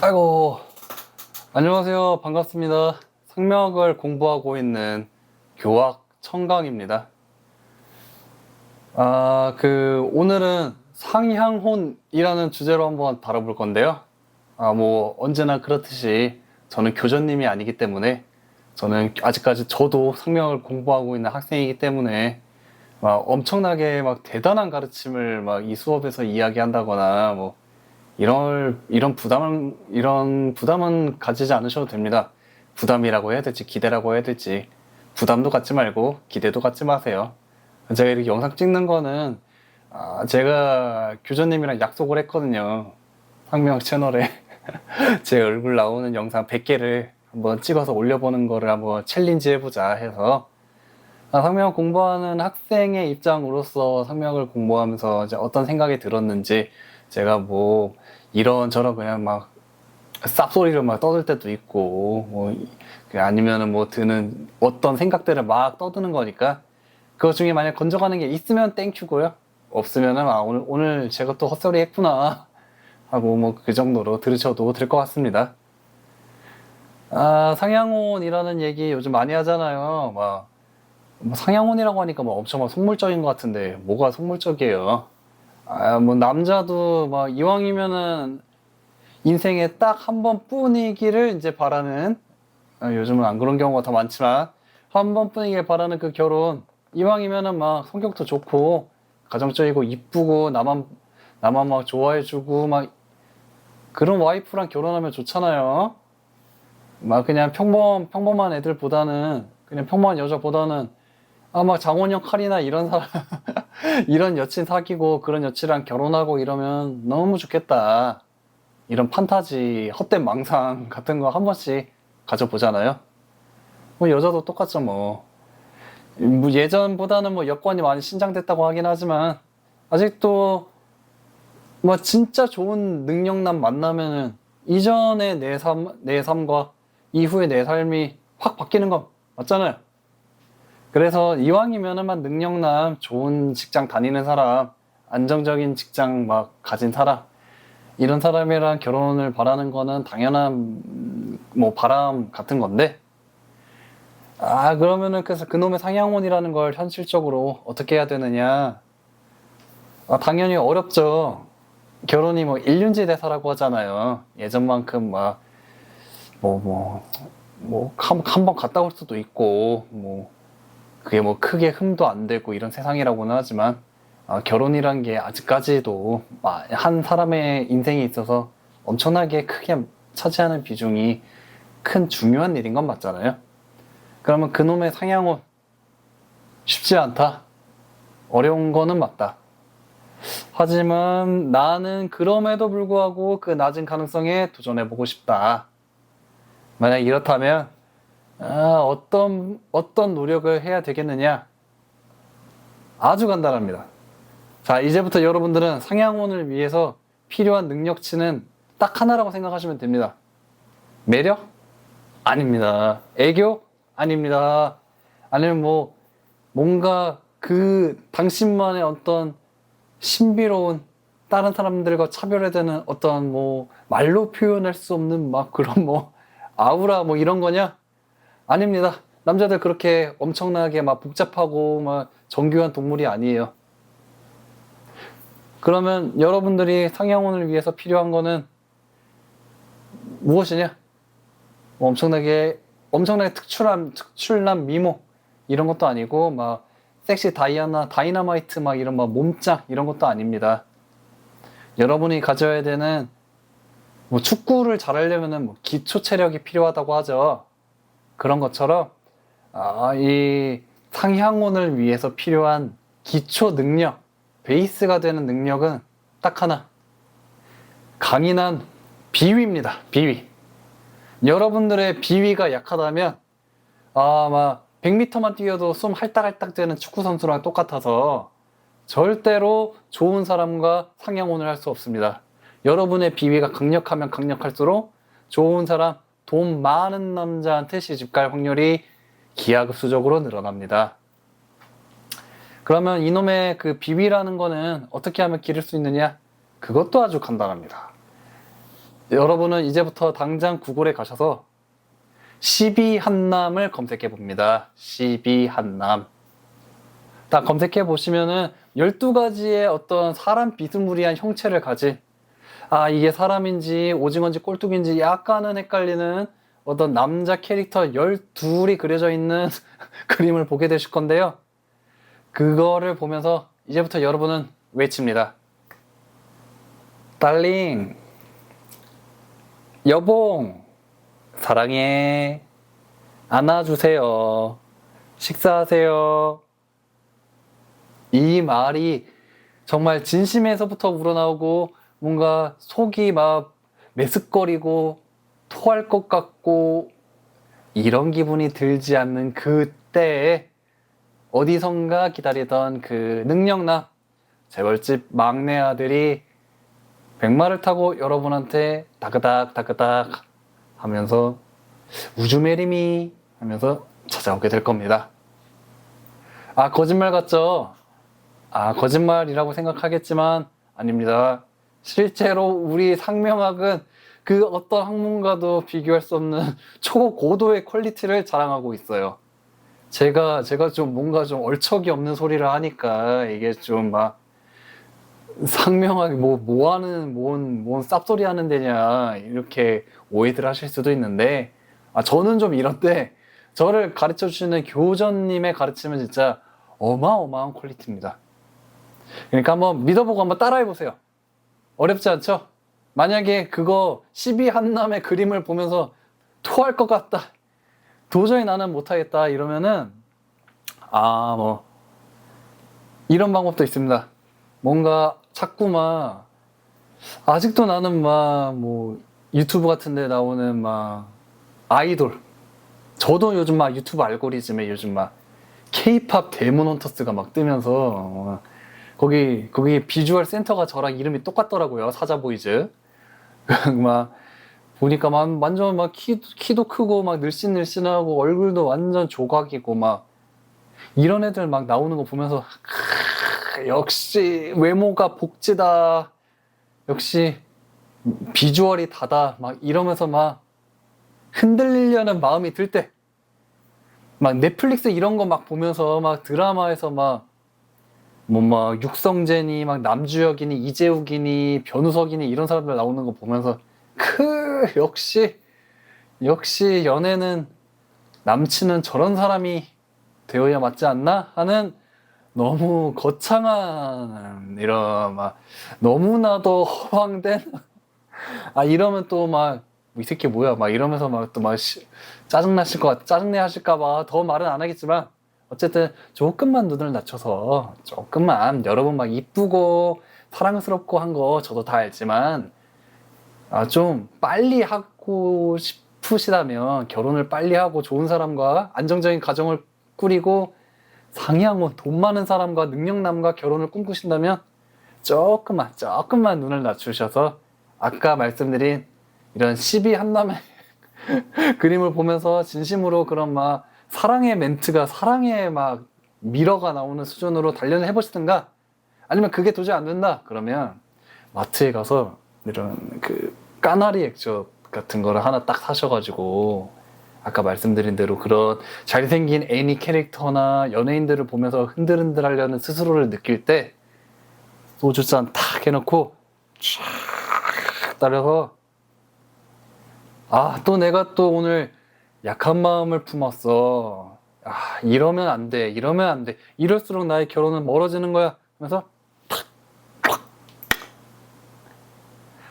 아이고. 안녕하세요. 반갑습니다. 상명학을 공부하고 있는 교학 청강입니다. 아 그 오늘은 상향혼이라는 주제로 한번 다뤄볼 건데요. 아 뭐 언제나 그렇듯이 저는 교전님이 아니기 때문에 저는 아직까지 저도 상명을 공부하고 있는 학생이기 때문에 막 엄청나게 막 대단한 가르침을 막 이 수업에서 이야기한다거나 뭐 이런 이런 부담은 이런 부담은 가지지 않으셔도 됩니다. 부담이라고 해야 될지 기대라고 해야 될지 부담도 갖지 말고 기대도 갖지 마세요. 제가 이렇게 영상 찍는 거는 아, 제가 교전님이랑 약속을 했거든요. 상명 채널에 제 얼굴 나오는 영상 100개를 한번 찍어서 올려보는 거를 한번 챌린지 해보자 해서 아, 상명 공부하는 학생의 입장으로서 상명을 공부하면서 어떤 생각이 들었는지 제가 뭐 이런저런 그냥 막 쌉소리를 막 떠들 때도 있고 뭐그 아니면은 뭐 드는 어떤 생각들을 막 떠드는 거니까 그것 중에 만약 건져가는 게 있으면 땡큐고요 없으면은 아 오늘 오늘 제가 또 헛소리 했구나 하고 뭐 그 정도로 들으셔도 될 것 같습니다. 아 상향혼이라는 얘기 요즘 많이 하잖아요. 막뭐 상향혼이라고 하니까 뭐 엄청 막 속물적인 것 같은데 뭐가 속물적이에요? 아, 뭐 남자도 막 이왕이면은 인생에 딱 한 번뿐이기를 이제 바라는 아, 요즘은 안 그런 경우가 더 많지만 한 번뿐이길 바라는 그 결혼 이왕이면은 막 성격도 좋고 가정적이고 이쁘고 나만 나만 막 좋아해주고 막 그런 와이프랑 결혼하면 좋잖아요. 막 그냥 평범 평범한 애들보다는 그냥 평범한 여자보다는 아막 장원영 칼이나 이런 사람 이런 여친 사귀고 그런 여친이랑 결혼하고 이러면 너무 좋겠다. 이런 판타지, 헛된 망상 같은 거 한 번씩 가져보잖아요. 뭐 여자도 똑같죠 뭐. 뭐 예전보다는 뭐 여건이 많이 신장됐다고 하긴 하지만 아직도 뭐 진짜 좋은 능력남 만나면은 이전의 내 삶, 내 삶과 이후의 내 삶이 확 바뀌는 건 맞잖아요. 그래서 이왕이면은 막 능력남, 좋은 직장 다니는 사람, 안정적인 직장 막 가진 사람, 이런 사람이랑 결혼을 바라는 거는 당연한 음, 뭐 바람 같은 건데, 아, 그러면은 그래서 그놈의 상향혼이라는 걸 현실적으로 어떻게 해야 되느냐. 아, 당연히 어렵죠. 결혼이 뭐 일륜지 대사라고 하잖아요. 예전만큼 막, 뭐, 뭐, 뭐, 한, 한번 갔다 올 수도 있고, 뭐, 그게 뭐 크게 흠도 안 되고 이런 세상이라고는 하지만 아, 결혼이란 게 아직까지도 아, 한 사람의 인생에 있어서 엄청나게 크게 차지하는 비중이 큰 중요한 일인 건 맞잖아요. 그러면 그놈의 상향혼 쉽지 않다. 어려운 거는 맞다. 하지만 나는 그럼에도 불구하고 그 낮은 가능성에 도전해보고 싶다. 만약 이렇다면 아, 어떤 어떤 노력을 해야 되겠느냐? 아주 간단합니다. 자, 이제부터 여러분들은 상향혼을 위해서 필요한 능력치는 딱 하나라고 생각하시면 됩니다. 매력? 아닙니다. 애교? 아닙니다. 아니면 뭐 뭔가 그 당신만의 어떤 신비로운 다른 사람들과 차별화되는 어떤 뭐 말로 표현할 수 없는 막 그런 뭐 아우라 뭐 이런 거냐? 아닙니다. 남자들 그렇게 엄청나게 막 복잡하고 막 정교한 동물이 아니에요. 그러면 여러분들이 상향혼을 위해서 필요한 거는 무엇이냐? 뭐 엄청나게 엄청나게 특출한 특출난 미모 이런 것도 아니고 막 섹시 다이아나 다이너마이트 막 이런 막 몸짱 이런 것도 아닙니다. 여러분이 가져야 되는 뭐 축구를 잘하려면은 뭐 기초 체력이 필요하다고 하죠. 그런 것처럼 아, 이 상향혼을 위해서 필요한 기초 능력, 베이스가 되는 능력은 딱 하나. 강인한 비위입니다. 비위. 여러분들의 비위가 약하다면 아마 100m만 뛰어도 숨 할딱할딱 되는 축구 선수랑 똑같아서 절대로 좋은 사람과 상향혼을 할 수 없습니다. 여러분의 비위가 강력하면 강력할수록 좋은 사람, 돈 많은 남자한테 시집 갈 확률이 기하급수적으로 늘어납니다. 그러면 이놈의 그 비위라는 거는 어떻게 하면 기를 수 있느냐? 그것도 아주 간단합니다. 여러분은 이제부터 당장 구글에 가셔서 12 한남을 검색해 봅니다. 12 한남. 딱 검색해 보시면은 12가지의 어떤 사람 비스무리한 형체를 가진 아, 이게 사람인지 오징어인지 꼴뚜기인지 약간은 헷갈리는 어떤 남자 캐릭터 12이 그려져 있는 그림을 보게 되실 건데요. 그거를 보면서 이제부터 여러분은 외칩니다. 달링, 여봉, 사랑해, 안아주세요, 식사하세요. 이 말이 정말 진심에서부터 우러나오고 뭔가 속이 막 메스꺼리고 토할 것 같고 이런 기분이 들지 않는 그때에 어디선가 기다리던 그 능력남 재벌집 막내 아들이 백마를 타고 여러분한테 다그닥 다그닥 하면서 우주메리미 하면서 찾아오게 될 겁니다. 아 거짓말 같죠? 아 거짓말이라고 생각하겠지만 아닙니다. 실제로 우리 상명학은 그 어떤 학문과도 비교할 수 없는 초고도의 퀄리티를 자랑하고 있어요. 제가 제가 좀 뭔가 좀 얼척이 없는 소리를 하니까 이게 좀 막 상명하게 뭐 뭐하는 뭔, 뭔 쌉소리 하는 데냐 이렇게 오해들 하실 수도 있는데 아 저는 좀 이런데 저를 가르쳐 주시는 교전님의 가르침은 진짜 어마어마한 퀄리티입니다. 그러니까 한번 믿어보고 한번 따라해 보세요. 어렵지 않죠? 만약에 그거 12 한남의 그림을 보면서 토할 것 같다. 도저히 나는 못하겠다. 이러면은, 아, 뭐, 이런 방법도 있습니다. 뭔가 자꾸만, 아직도 나는 막, 뭐, 유튜브 같은 데 나오는 막, 아이돌. 저도 요즘 막 유튜브 알고리즘에 요즘 막, 케이팝 데몬 헌터스가 막 뜨면서, 어, 거기 거기 비주얼 센터가 저랑 이름이 똑같더라고요. 사자보이즈. 막 보니까 막 완전 막 키, 키도 크고 막 늘씬늘씬하고 얼굴도 완전 조각이고 막 이런 애들 막 나오는 거 보면서 크, 역시 외모가 복지다. 역시 비주얼이 다다. 막 이러면서 막 흔들리려는 마음이 들 때 막 넷플릭스 이런 거 막 보면서 막 드라마에서 막 뭐 막 육성재니 막 남주혁이니 이재욱이니 변우석이니 이런 사람들 나오는 거 보면서 크 역시 역시 연애는 남친은 저런 사람이 되어야 맞지 않나 하는 너무 거창한 이런 막 너무나도 허황된 아 이러면 또 막 이 새끼 뭐야? 막 이러면서 막 또막 짜증 나실 것 같아 짜증내 하실까 봐 더 말은 안 하겠지만 어쨌든 조금만 눈을 낮춰서 조금만 여러분 막 이쁘고 사랑스럽고 한 거 저도 다 알지만 아, 좀 빨리 하고 싶으시다면 결혼을 빨리 하고 좋은 사람과 안정적인 가정을 꾸리고 상향원 돈 많은 사람과 능력남과 결혼을 꿈꾸신다면 조금만 조금만 눈을 낮추셔서 아까 말씀드린 이런 12 한남의 그림을 보면서 진심으로 그런 막 사랑의 멘트가 사랑의 막 미러가 나오는 수준으로 단련을 해보시든가 아니면 그게 도저히 안 된다 그러면 마트에 가서 이런 그 까나리 액젓 같은 거를 하나 딱 사셔가지고 아까 말씀드린 대로 그런 잘생긴 애니 캐릭터나 연예인들을 보면서 흔들흔들 하려는 스스로를 느낄 때 소주잔 탁 해놓고 쫙 따라서 아 또 내가 또 오늘 약한 마음을 품었어. 아, 이러면 안 돼. 이러면 안 돼. 이럴수록 나의 결혼은 멀어지는 거야. 하면서 탁, 탁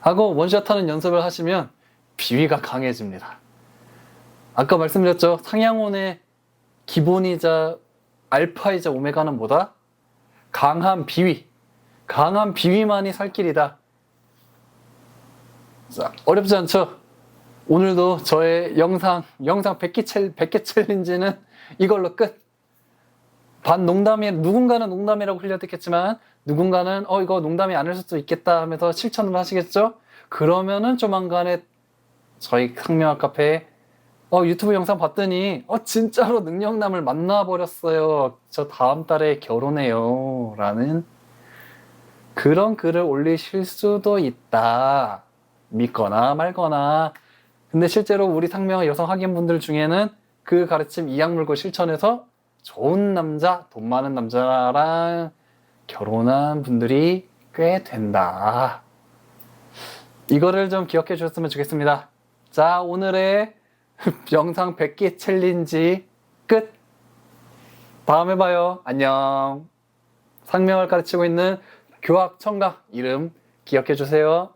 하고 원샷 하는 연습을 하시면 비위가 강해집니다. 아까 말씀드렸죠. 상향원의 기본이자 알파이자 오메가는 뭐다? 강한 비위. 강한 비위만이 살 길이다. 자, 어렵지 않죠? 오늘도 저의 영상, 영상 100개, 챌, 100개 챌린지는 이걸로 끝. 반 농담이, 누군가는 농담이라고 흘려듣겠지만, 누군가는, 어, 이거 농담이 아닐 수도 있겠다 하면서 실천을 하시겠죠? 그러면은 조만간에 저희 상명학 카페에, 어, 유튜브 영상 봤더니, 어, 진짜로 능력남을 만나버렸어요. 저 다음 달에 결혼해요. 라는 그런 글을 올리실 수도 있다. 믿거나 말거나. 근데 실제로 우리 상명의 여성 학인분들 중에는 그 가르침 이악 물고 실천해서 좋은 남자, 돈 많은 남자랑 결혼한 분들이 꽤 된다. 이거를 좀 기억해 주셨으면 좋겠습니다. 자, 오늘의 영상 100개 챌린지 끝. 다음에 봐요. 안녕. 상명을 가르치고 있는 교학 청각 이름 기억해 주세요.